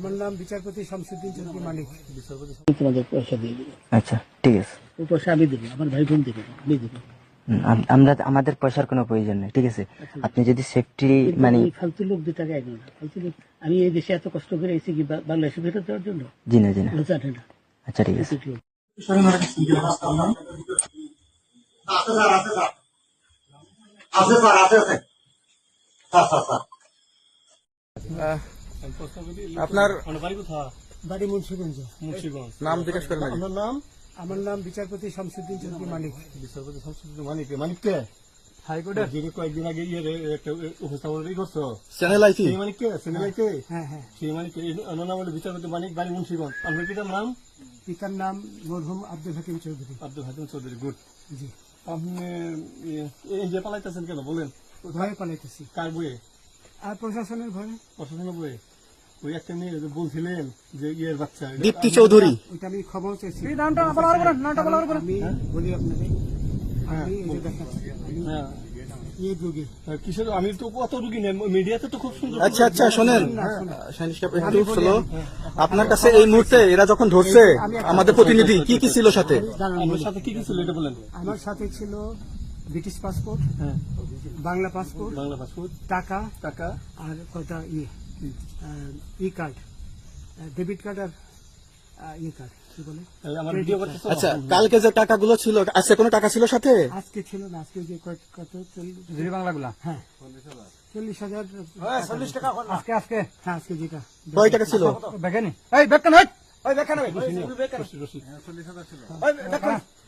আমার নাম বিচারপতি শামসুদ্দিন চৌধুরী মানিক তোমাদের পয়সা দিয়ে দেবো আচ্ছা ঠিক আছে। ওই পয়সা আমি দেবো আমার ভাই বোন দেবে আমি দেবো। আমরা আমাদের পয়সার কোনো প্রয়োজন নেই ঠিক আছে? আপনি যদি সেফটি মানে ফালতু লোক দিয়ে টাকা একদম না ফালতু লোক আমি এই দেশে এত কষ্ট করে এসেছি কি বাংলাদেশে ফেরত দেওয়ার জন্য? জি না জি না। জানে না আচ্ছা। ঠিক আছে। আছে স্যার আছে আছে স্যার স্যার স্যার আপনার বাড়ি মুন্সিগঞ্জ। নাম জিজ্ঞেস করেন আমার নাম আমার নাম বিচারপতি শামসুদ্দিন চৌধুরী মানিক। বিচারপতি শামসুদ্দিন মানিক। মানিক কে? হাইকোর্টের? যিনি কয়েকদিন আগে ইয়ে রে, একটা উপস্থাপন করছ। চ্যানেল আইসি সেই মানিক কে? চ্যানেল আইসি হ্যাঁ হ্যাঁ। সেই মানিক কে? অন্য নাম হলো বিচারপতি মানিক বাড়ি মুন্সিগঞ্জ। আপনার পিতার নাম? পিতার নাম মরহুম আব্দুল হাকিম চৌধুরী। আব্দুল হাকিম চৌধুরী গুড। জি। আপনি এই যে পালাইতেছেন কেন? বলেন। ভয়ে পালাইতেছি। কার বইয়ে? আর প্রশাসনের ভয়ে। প্রশাসনের বইয়ে? ওই একটা মেয়ে যে বলছিলেন যে ইয়ের বাচ্চা দীপ্তি চৌধুরী। ওইটা আমি খবর নামটা নামটা বলা আমি বলি আপনাকে আমি এই দেখাচ্ছি। আমি হ্যাঁ এই রোগী তো কত রুগী নেই মিডিয়াতে তো খুব সুন্দর। আচ্ছা আচ্ছা শোনেন। আপনার কাছে এই মুহূর্তে এরা যখন ধরছে আমাদের প্রতিনিধি কি কি ছিল সাথে? আমার সাথে কি কি ছিল এটা বলেন। আমার সাথে ছিল ব্রিটিশ পাসপোর্ট হ্যাঁ। বাংলা পাসপোর্ট বাংলা পাসপোর্ট টাকা টাকা। আর কটা ইয়ে। ই কার্ড ডেবিট কার্ড আর ই কার্ড কি বলে? তাহলে আমার ভিডিও করতেছো? আচ্ছা কালকে যে টাকাগুলো ছিল আজকে কোনো টাকা ছিল সাথে? আজকে ছিল না আজকে যে কত চল্লিশ বাংলাগুলা? হ্যাঁ। চল্লিশ হাজার। চল্লিশ টাকা আজকে আজকে? হ্যাঁ আজকে যেটা। কয় টাকা ছিল? দেখেনি এই বেকান হট ওই বেকান এই বেকান